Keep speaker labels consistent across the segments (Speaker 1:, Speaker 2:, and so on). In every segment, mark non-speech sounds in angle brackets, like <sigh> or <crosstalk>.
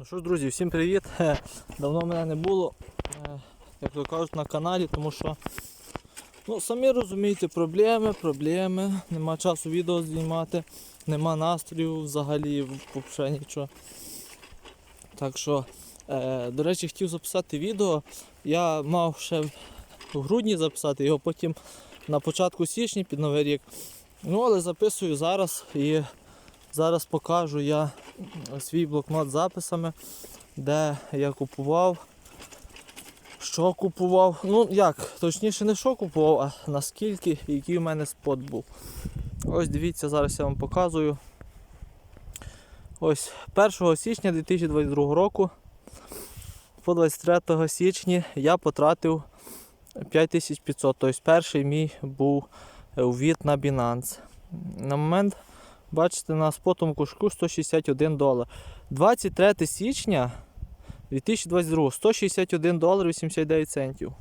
Speaker 1: Ну що ж, друзі, всім привіт. <laughs> Давно мене не було, е, як то кажуть, на каналі, тому що ну, самі розумієте, проблеми, проблеми. Нема часу відео знімати, нема настрою взагалі взагалі нічого. Так що, е, до речі, хотів записати відео. Я мав ще в грудні записати його, потім на початку січня під Новий рік. Ну, але записую зараз і зараз покажу я свій блокнот з записами, де я купував, що купував. Ну як, точніше не що купував, а наскільки який у мене спот був. Ось дивіться, зараз я вам показую. Ось 1 січня 2022 року по 23 січня я потратив 5500. Тобто перший мій був увід на Binance. На момент Бачите, на спотом кушку 161 долар. 23 січня 2022 161 долар 89 центів.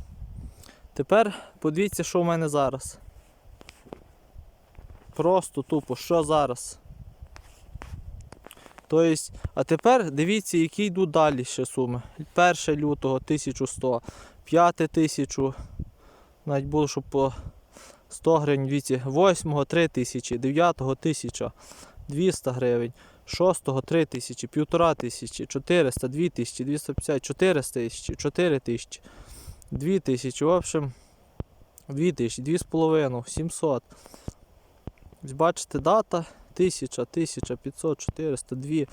Speaker 1: Тепер подивіться, що в мене зараз. Просто тупо, що зараз. Тобто, а тепер дивіться, які йдуть далі ще суми. 1 лютого 1100, 5 1000, навіть було, щоб по 100 гривень, дивіться, 8 3000, 9 1000, 200 гривень, 6 3000, 1500, 400, 2000, 250, 400 тисячі, 4000, 2000, в общем, 2000, 2,5, 700. Ось Бачите, дата 1000, 1500, 400, 2.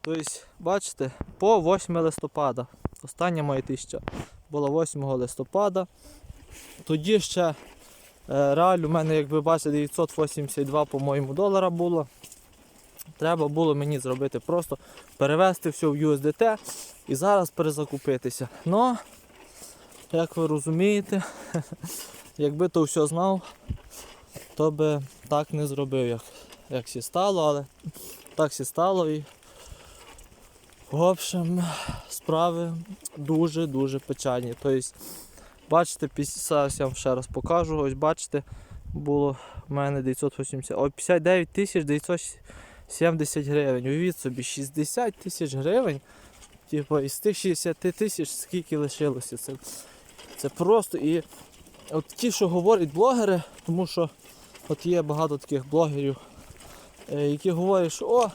Speaker 1: Тобто, бачите, по 8 листопада. Остання моя тисяча була 8 листопада. Тоді ще Реаль у мене, як ви бачите, 982, по-моєму, долара було. Треба було мені зробити просто перевести все в USDT і зараз перезакупитися. Ну, як ви розумієте, <laughs> якби то все знав, то би так не зробив, як, як сі стало, але так сі стало і в общем, справи дуже-дуже печальні. Тобто, Бачите, зараз я вам ще раз покажу. Ось бачите, було в мене 980, ой, 59 тисяч 970 гривень. Уявіть собі, 60 тисяч гривень. Типу, із тих 60 тисяч скільки лишилося. Це, це просто і от ті, що говорять блогери, тому що от є багато таких блогерів, е, які говорять, що о,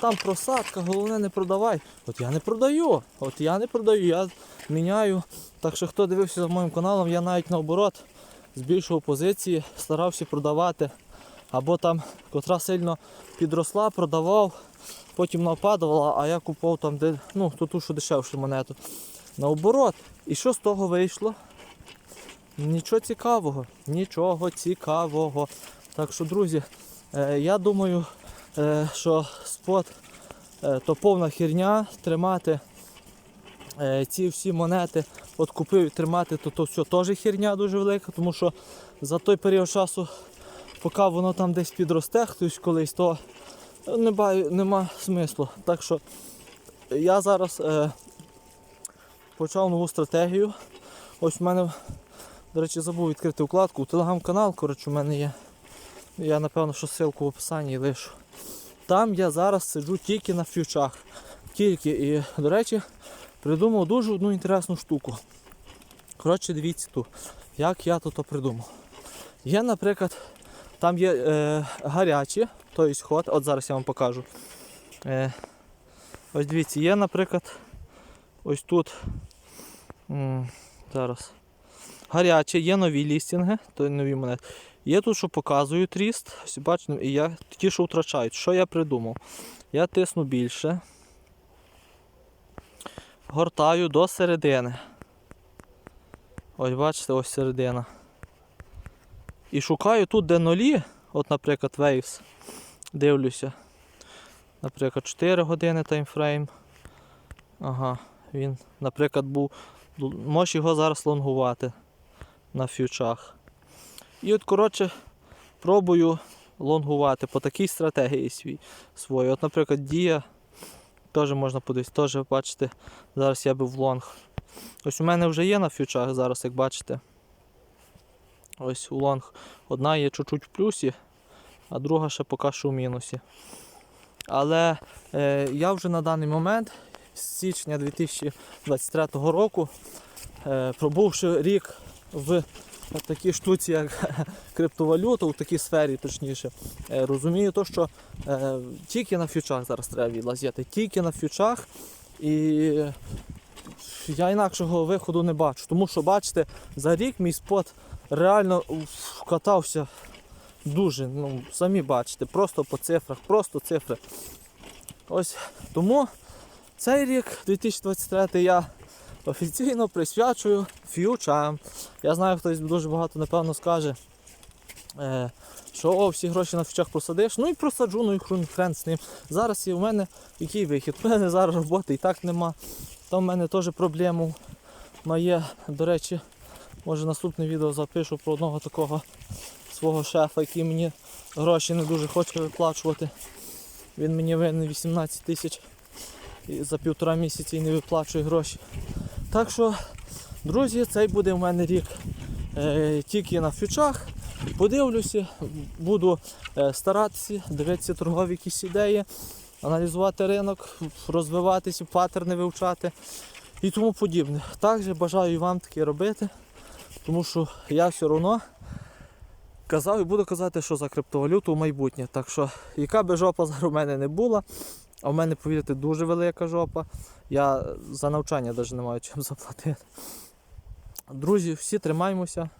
Speaker 1: там просадка, головне не продавай. От я не продаю. От я не продаю, я міняю. Так що хто дивився за моїм каналом, я навіть наоборот збільшував позиції, старався продавати. Або там, котра сильно підросла, продавав, потім нападала, а я купував там, де, ну, ту, що дешевшу монету. Наоборот. І що з того вийшло? Нічого цікавого, нічого цікавого. Так що, друзі, е, я думаю, е, що спот е, то повна херня тримати ці всі монети, от купив і тримати, то то все теж херня дуже велика, тому що за той період часу, поки воно там десь підросте, хтось колись, то не баю, нема смислу. Так що я зараз е, почав нову стратегію. Ось в мене, до речі, забув відкрити вкладку. Телеграм-канал, коротше, у мене є. Я напевно, що ссылку в описанні лишу. Там я зараз сиджу тільки на фьючах. Тільки. І, до речі, придумав дуже одну інтересну штуку. Коротше, дивіться тут, як я тут придумав. Є, наприклад, там є е, гарячі, тобто ход, от зараз я вам покажу. Е, ось дивіться, є, наприклад, ось тут. м, зараз. Гарячі, є нові лістінги, то нові монети. Є тут, що показують ріст, бачите, і я ті, що втрачають. Що я придумав? Я тисну більше, гортаю до середини. Ось бачите, ось середина. І шукаю тут, де нулі, от, наприклад, Waves, дивлюся. Наприклад, 4 години таймфрейм. Ага, він, наприклад, був. Можеш його зараз лонгувати на фьючах. І от, коротше, пробую лонгувати по такій стратегії свій, свої. От, наприклад, дія теж можна подивитися, теж бачите, зараз я би в лонг. Ось у мене вже є на фьючах зараз, як бачите. Ось у лонг. Одна є чуть-чуть в плюсі, а друга ще поки що в мінусі. Але е, я вже на даний момент з січня 2023 року, е, пробувши рік в такій штуці, як <laughs> криптовалюта, у такій сфері, точніше, е, розумію, то, що е, тільки на фьючах зараз треба відлазити, тільки на фьючах. І я інакшого виходу не бачу. Тому що, бачите, за рік мій спот реально катався дуже. Ну, самі бачите, просто по цифрах, просто цифри. Ось тому цей рік, 2023, я офіційно присвячую фьючам. Я знаю, хтось дуже багато напевно скаже, е, що о, всі гроші на фьючах просадиш. Ну і просаджу, ну і хрен, з ним. Зараз є в мене який вихід? У мене зараз роботи і так нема. Там в мене теж проблема моє. До речі, може наступне відео запишу про одного такого свого шефа, який мені гроші не дуже хоче виплачувати. Він мені винен 18 тисяч і за півтора місяці і не виплачує гроші. Так що, друзі, цей буде в мене рік е, тільки на фьючах. Подивлюся, буду е, старатися, дивитися торгові якісь ідеї, аналізувати ринок, розвиватися, паттерни вивчати і тому подібне. Також бажаю вам таке робити, тому що я все одно казав і буду казати, що за криптовалюту в майбутнє. Так що, яка би жопа зараз у мене не була, а в мене, повірте, дуже велика жопа. Я за навчання навіть не маю чим <laughs> заплатити. Друзі, всі тримаємося.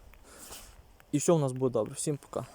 Speaker 1: І все у нас буде добре. Всім пока.